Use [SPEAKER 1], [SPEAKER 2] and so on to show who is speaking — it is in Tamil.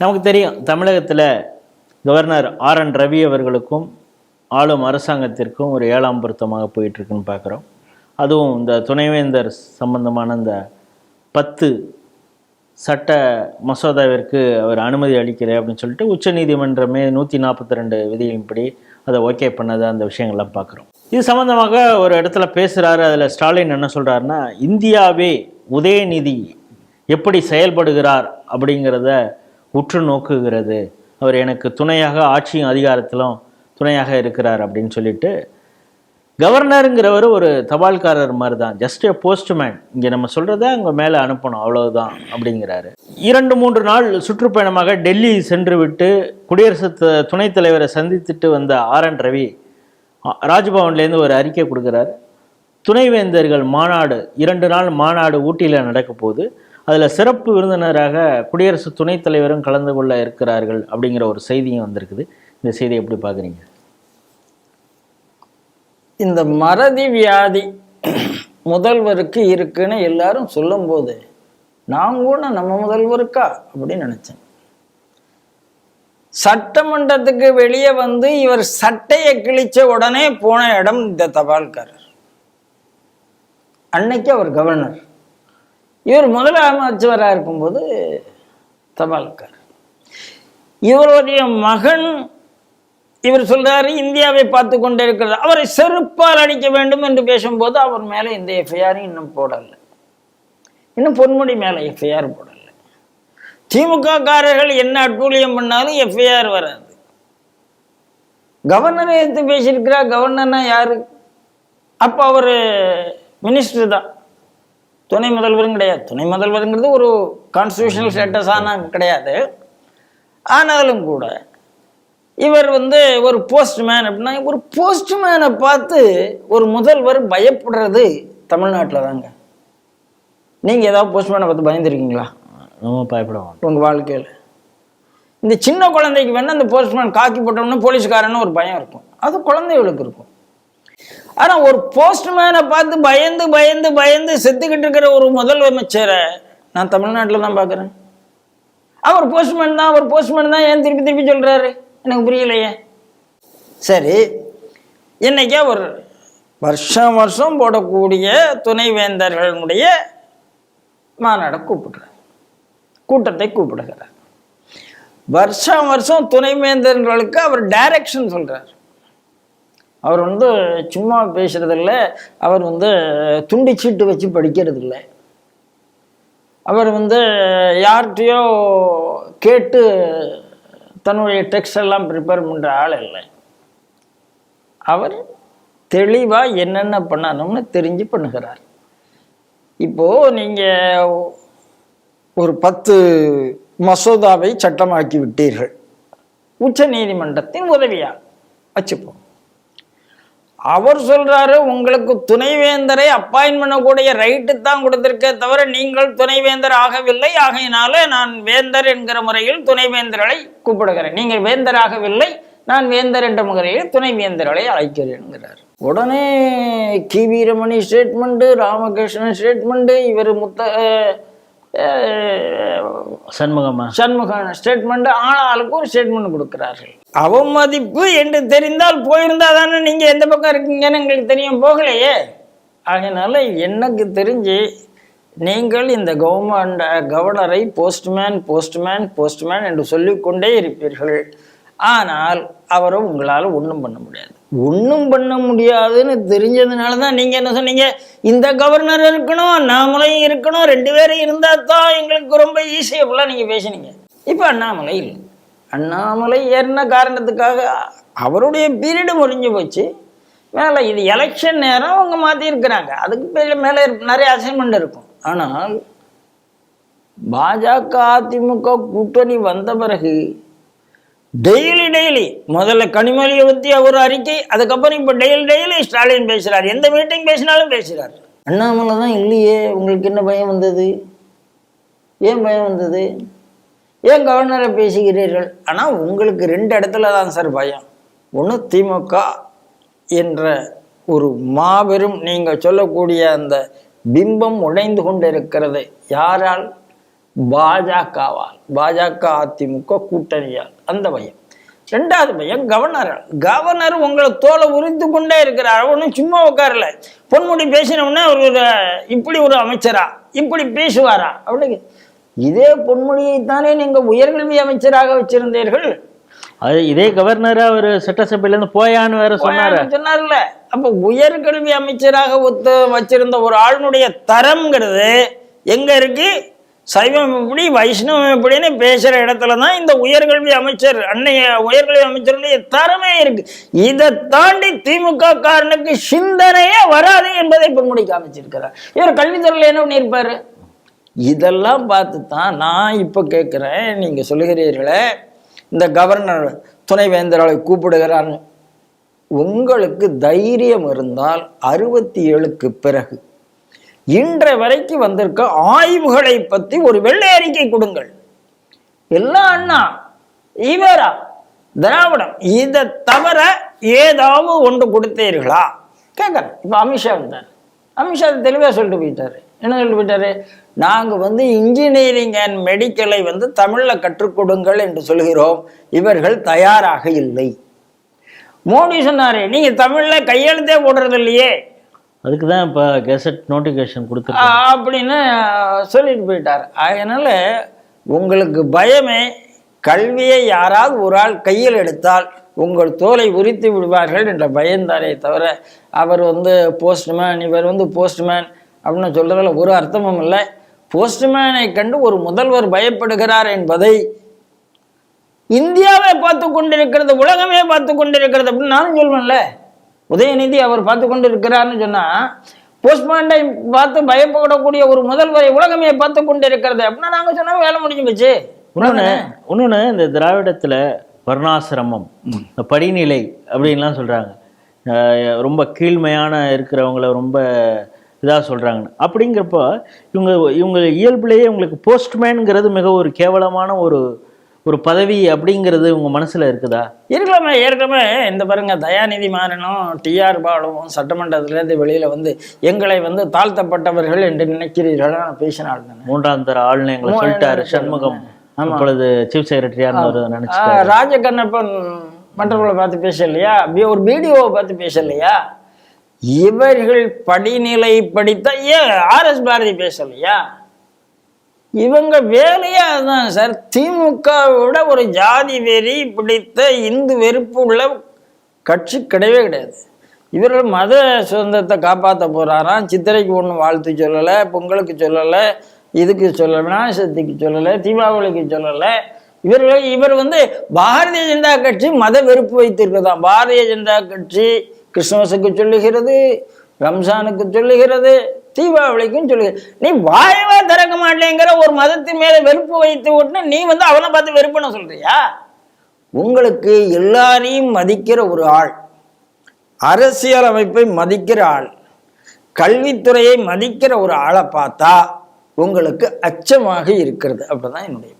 [SPEAKER 1] நமக்கு தெரியும் தமிழகத்தில் கவர்னர் ஆர் என் ரவி அவர்களுக்கும் ஆளும் அரசாங்கத்திற்கும் ஒரு ஏழாம் பொருத்தமாக போயிட்டுருக்குன்னு பார்க்குறோம். அதுவும் இந்த துணைவேந்தர் சம்பந்தமான இந்த பத்து சட்ட மசோதாவிற்கு அவர் அனுமதி அளிக்கிறேன் அப்படின்னு சொல்லிட்டு உச்சநீதிமன்றமே நூற்றி நாற்பத்தி ரெண்டு விதிகளின்படி அதை ஓகே பண்ணது அந்த விஷயங்கள்லாம் பார்க்குறோம். இது சம்மந்தமாக ஒரு இடத்துல பேசுகிறாரு அதில் ஸ்டாலின் என்ன சொல்கிறாருன்னா இந்தியாவே உதயநிதி எப்படி செயல்படுகிறார் அப்படிங்கிறத உற்று நோக்குகிறது அவர் எனக்கு துணையாக ஆட்சியும் அதிகாரத்திலும் துணையாக இருக்கிறார் அப்படின்னு சொல்லிட்டு கவர்னருங்கிறவர் ஒரு தபால்காரர் மாதிரி தான் ஜஸ்ட் எ போஸ்ட்மேன் இங்கே நம்ம சொல்கிறத அங்கே மேலே அனுப்பணும். அவ்வளவுதான் அப்படிங்கிறாரு. இரண்டு மூன்று நாள் சுற்றுப்பயணமாக டெல்லி சென்று விட்டு குடியரசு த- துணைத் தலைவரை சந்தித்துட்டு வந்த ஆர் என் ரவி ராஜ்பவன்லேருந்து ஒரு அறிக்கை கொடுக்குறாரு. துணைவேந்தர்கள் மாநாடு இரண்டு நாள் மாநாடு ஊட்டியில் நடக்க போகுது அதில் சிறப்பு விருந்தினராக குடியரசு துணைத் தலைவரும் கலந்து கொள்ள இருக்கிறார்கள் அப்படிங்கிற ஒரு செய்தியும் வந்திருக்குது. இந்த செய்தியை எப்படி பார்க்குறீங்க?
[SPEAKER 2] இந்த மறதி வியாதி முதல்வருக்கு இருக்குன்னு எல்லாரும் சொல்லும்போது நான் கூட நம்ம முதல்வருக்கா? அப்படின்னு நினச்சேன். சட்டமன்றத்துக்கு வெளியே வந்து இவர் சட்டையை கிழிச்ச உடனே போன இடம் இந்த தபால்காரர். அன்னைக்கு அவர் கவர்னர். இவர் முதலமைச்சராக இருக்கும்போது தபால்கார். இவருடைய மகன் இவர் சொல்றாரு இந்தியாவை பார்த்து கொண்டே இருக்கிறது அவரை செருப்பால் அடிக்க வேண்டும் என்று பேசும்போது அவர் மேலே இந்த எஃப்ஐஆரும் இன்னும் போடலை. இன்னும் பொன்முடி மேலே எஃப்ஐஆர் போடலை. திமுக காரர்கள் என்ன அட்டூழியம் பண்ணாலும் எஃப்ஐஆர் வராது. கவர்னரை எடுத்து பேசியிருக்கிறார் கவர்னர்னா யாரு? அப்போ அவர் மினிஸ்டர் தான். துணை முதல்வரும் கிடையாது. துணை முதல்வருங்கிறது ஒரு கான்ஸ்டியூஷனல் ஸ்டேட்டஸான கிடையாது. ஆனாலும் கூட இவர் வந்து ஒரு போஸ்ட்மேன் அப்படின்னா ஒரு போஸ்ட்மேனை பார்த்து ஒரு முதல்வர் பயப்படுறது தமிழ்நாட்டில் தாங்க. நீங்கள் ஏதாவது போஸ்ட்மேனை பார்த்து பயந்துருக்கீங்களா?
[SPEAKER 1] நம்ம பயப்படுவோம்
[SPEAKER 2] உங்கள் வாழ்க்கையில். இந்த சின்ன குழந்தைக்கு வேணால் அந்த போஸ்ட்மேன் காக்கி போட்டோம்னா போலீஸ்காரன்னு ஒரு பயம் இருக்கும். அது குழந்தைகளுக்கு இருக்கும். ஆனால் ஒரு போஸ்ட்மேனை பார்த்து பயந்து பயந்து பயந்து செத்துக்கிட்டு இருக்கிற ஒரு முதலமைச்சரை நான் தமிழ்நாட்டில் தான் பார்க்குறேன். அவர் போஸ்ட்மேன் தான் அவர் போஸ்ட்மேன் தான் ஏன் திருப்பி திருப்பி சொல்கிறாரு எனக்கு புரியலையே. சரி என்னைக்கா ஒரு வருஷம் வருஷம் போடக்கூடிய துணைவேந்தர்களுடைய மாநாடை கூப்பிடுறார். கூட்டத்தை கூப்பிடுகிறார். வருஷம் வருஷம் துணைவேந்தர்களுக்கு அவர் டைரக்ஷன் சொல்கிறார் அவர் வந்து சும்மா பேசுறதில்ல. அவர் வந்து துண்டிச்சீட்டு வச்சு படிக்கிறதில்ல. அவர் வந்து யார்கிட்டயோ கேட்டு தன்னுடைய டெக்ஸ்ட் எல்லாம் ப்ரிப்பேர் பண்ணுற ஆள் இல்லை. அவர் தெளிவாக என்னென்ன பண்ணணும்னு தெரிஞ்சு பண்ணுகிறார். இப்போது நீங்கள் ஒரு பத்து மசோதாவை சட்டமாக்கி விட்டீர்கள். உச்ச நீதிமன்றத்தின் உதவியாக வச்சுப்போம். அவர் சொல்றாரு உங்களுக்கு துணைவேந்தரை அப்பாயின் பண்ணக்கூடிய ரைட்டு தான் கொடுத்திருக்கே தவிர நீங்கள் துணைவேந்தர் ஆகவில்லை. ஆகையினால நான் வேந்தர் என்கிற முறையில் துணைவேந்தர்களை கூப்பிடுகிறேன். நீங்கள் வேந்தர் ஆகவில்லை நான் வேந்தர் என்ற முறையில் துணைவேந்தர்களை அழைக்கிறேன்கிறார். உடனே கி. வீரமணி ஸ்டேட்மெண்ட் ராமகிருஷ்ணன் ஸ்டேட்மெண்ட் இவர் முத்த
[SPEAKER 1] சண்முகமா
[SPEAKER 2] சண்முகன் ஸ்டேட்மெண்ட் ஆளாளுக்கு ஒரு ஸ்டேட்மெண்ட் கொடுக்கிறார்கள். அவமதிப்பு என்று தெரிந்தால் போயிருந்தா தானே நீங்க எந்த பக்கம் இருக்கீங்கன்னு எங்களுக்கு தெரியும் போகலையே. அதனால் எனக்கு தெரிஞ்சு நீங்கள் இந்த கவர்மெண்ட் கவர்னரை போஸ்ட்மேன் போஸ்ட்மேன் போஸ்ட்மேன் என்று சொல்லிக்கொண்டே இருப்பீர்கள். ஆனால் அவரை உங்களால் ஒன்றும் பண்ண முடியாது. ஒன்றும் பண்ண முடியாதுன்னு தெரிஞ்சதுனால தான் நீங்கள் என்ன சொன்னீங்க? இந்த கவர்னர் இருக்கணும் அண்ணாமலையும் இருக்கணும் ரெண்டு பேரும் இருந்தால் தான் எங்களுக்கு ரொம்ப ஈஸியாக ஃபுல்லாக நீங்கள் பேசுனீங்க. இப்போ அண்ணாமலை இல்லை. அண்ணாமலை ஏறின காரணத்துக்காக அவருடைய பீரியடு முடிஞ்சு போச்சு. மேலே இது எலெக்ஷன் நேரம் அவங்க மாற்றிருக்கிறாங்க அதுக்கு மேலே மேலே நிறைய அசைன்மெண்ட் இருக்கும். ஆனால் பாஜக அதிமுக கூட்டணி வந்த பிறகு டெய்லி டெய்லி முதல்ல கனிமொழியை பற்றி அவர் அறிக்கை அதுக்கப்புறம் இப்போ டெய்லி டெய்லி ஸ்டாலின் பேசுகிறார் எந்த மீட்டிங் பேசினாலும் பேசுகிறார் அண்ணாமலை தான் இல்லையே. உங்களுக்கு என்ன பயம் வந்தது? ஏன் பயம் வந்தது? ஏன் கவர்னரை பேசுகிறீர்கள்? ஆனால் உங்களுக்கு ரெண்டு இடத்துல தான் சார் பயம். ஒன்று திமுக என்ற ஒரு மாபெரும் நீங்கள் சொல்லக்கூடிய அந்த பிம்பம் உடைந்து கொண்டிருக்கிறது யாரால்? பாஜகவால். பாஜக அதிமுக கூட்டணியால். அந்த பயம். ரெண்டாவது பையன் கவர்னர் கவர்னர் உங்களை தோலை உரித்து கொண்டே இருக்கிறார். ஒன்றும் சும்மா உட்காரல. பொன்முடி பேசினவுடனே ஒரு இப்படி ஒரு அமைச்சரா? இப்படி பேசுவாரா? அப்படின்னு இதே பொன்முடியை தானே நீங்க உயர்கல்வி அமைச்சராக வச்சிருந்தீர்கள்.
[SPEAKER 1] அது இதே கவர்னரா அவர் சட்டசபையிலேருந்து போயான்னு வேற சொன்னாரு.
[SPEAKER 2] சொன்னார்ல. அப்ப உயர்கல்வி அமைச்சராக ஒத்து வச்சிருந்த ஒரு ஆளுனுடைய தரம்ங்கிறது எங்க இருக்கு? சைவம் எப்படி வைஷ்ணவம் எப்படின்னு பேசுற இடத்துல தான் இந்த உயர்கல்வி அமைச்சர் அன்னைய உயர்கல்வி அமைச்சருடைய தரமே இருக்கு. இதை தாண்டி திமுக காரனுக்கு சிந்தனையே வராது என்பதை பொன்முடி காமிச்சிருக்கிறார் இவர் கல்வித்துறையில் என்ன பண்ணியிருப்பாரு? இதெல்லாம் பார்த்து தான் நான் இப்போ கேட்குறேன் நீங்கள் சொல்லுகிறீர்களே இந்த கவர்னர் துணைவேந்தர்களை கூப்பிடுகிறான்னு உங்களுக்கு தைரியம் இருந்தால் அறுபத்தி ஏழுக்கு பிறகு இன்றை வரைக்கும் வந்திருக்க ஆய்வுகளை பற்றி ஒரு வெள்ளை அறிக்கை கொடுங்கள். எல்லாம் அண்ணா இவரா திராவிடம் இதை தவிர ஏதாவது ஒன்று கொடுத்தீர்களா? கேட்குறேன் இப்போ அமித்ஷா வந்தார். அமித்ஷா தெளிவாக சொல்லிட்டு போயிட்டாரு. என்ன சொல்லிட்டு போயிட்டாரு நாங்கள் வந்து இன்ஜினியரிங் அண்ட் மெடிக்கலை வந்து தமிழில் கற்றுக் கொடுங்கள் என்று சொல்கிறோம். இவர்கள் தயாராக இல்லை. மோடி சொன்னாரு நீங்க தமிழ்ல கையெழுத்தே போடுறது இல்லையே.
[SPEAKER 1] அதுக்கு தான் இப்போ கெசட் நோட்டிஃபிகேஷன்
[SPEAKER 2] ஆ, அப்படின்னு சொல்லிட்டு போயிட்டார். அதனால உங்களுக்கு பயமே கல்வியை யாராவது ஒரு ஆள் கையில் எடுத்தால் உங்கள் தோலை உரித்து விடுவார்கள் என்ற பயந்தாரே தவிர அவர் வந்து போஸ்ட்மேன் இவர் வந்து போஸ்ட்மேன் அப்படின்னு சொல்றதுல ஒரு அர்த்தமும் இல்லை. போஸ்ட்மேனை கண்டு ஒரு முதல்வர் பயப்படுகிறார் என்பதை இந்தியாவே பார்த்து கொண்டிருக்கிறது உலகமே பார்த்து கொண்டிருக்கிறது அப்படின்னு நானும் சொல்வேன்ல. உதயநிதி அவர் பார்த்து கொண்டிருக்கிறார்னு சொன்னா போஸ்ட்மானை பார்த்து பயப்படக்கூடிய ஒரு முதல்வரை உலகமே பார்த்து கொண்டிருக்கிறது அப்படின்னா நாங்க சொன்னா வேலை முடிஞ்சு போச்சு.
[SPEAKER 1] இன்னொன்று இன்னொன்று இந்த திராவிடத்தில் வர்ணாசிரமம் இந்த படிநிலை அப்படின்லாம் சொல்கிறாங்க ரொம்ப கீழ்மையான இருக்கிறவங்கள ரொம்ப இதாக சொல்கிறாங்க அப்படிங்கிறப்போ இவங்க இவங்க இயல்புலேயே உங்களுக்கு போஸ்ட்மேனுங்கிறது மிக ஒரு கேவலமான ஒரு ஒரு பதவி அப்படிங்கிறது உங்கள் மனசில் இருக்குதா?
[SPEAKER 2] இருக்கலாமே ஏற்கனவே இந்த பாருங்க தயாநிதி மாறனும் டிஆர் பாலுவும் சட்டமன்றத்திலேருந்து வெளியில வந்து எங்களை வந்து தாழ்த்தப்பட்டவர்கள் என்று நினைக்கிறீர்கள்? நான் பேசினாள் தானே.
[SPEAKER 1] மூன்றாம் தர ஆளுநர் எங்களை சொல்லிட்டாரு சண்முகம். அப்பொழுது சீஃப் செக்ரட்டரியாக நினச்சி
[SPEAKER 2] ராஜகண்ணப்பன் மற்றவர்களை பார்த்து பேசலையா? வி- ஒரு வீடியோவை பார்த்து பேசலையா? இவர்கள் படிநிலை படித்த ஏன் ஆர்எஸ் பாரதி பேசலையா? இவங்க வேலையே அதுதான் சார். திமுகவோட ஒரு ஜாதி வெறி பிடித்த இந்து வெறுப்பு உள்ள கட்சி கிடையவே கிடையாது. இவர்கள் மத சுதந்திரத்தை காப்பாற்ற போறாராம். சித்திரைக்கு ஒன்றும் வாழ்த்து சொல்லலை பொங்கலுக்கு சொல்லலை இதுக்கு சொல்லலை விநாயகர் சதுர்த்திக்கு சொல்லலை தீபாவளிக்கு சொல்லலை. இவர்கள் இவர் வந்து பாரதிய ஜனதா கட்சி மத வெறுப்பு வைத்திருக்கதான். பாரதிய ஜனதா கட்சி கிறிஸ்துமஸுக்கு சொல்லுகிறது ரம்ஜானுக்கு சொல்லுகிறது தீபாவளிக்கும் சொல்லுகிறது. நீ வாயவா திறக்க மாட்டேங்கிற ஒரு மதத்தின் மேல வெறுப்பு வைத்து விட்டு நீ வந்து அவனை பார்த்து வெறுப்புன்னு சொல்றியா? உங்களுக்கு எல்லாரையும் மதிக்கிற ஒரு ஆள் அரசியல் அமைப்பை மதிக்கிற ஆள் கல்வித்துறையை மதிக்கிற ஒரு ஆளை பார்த்தா உங்களுக்கு அச்சமாக இருக்கிறது. அப்படிதான் என்னுடைய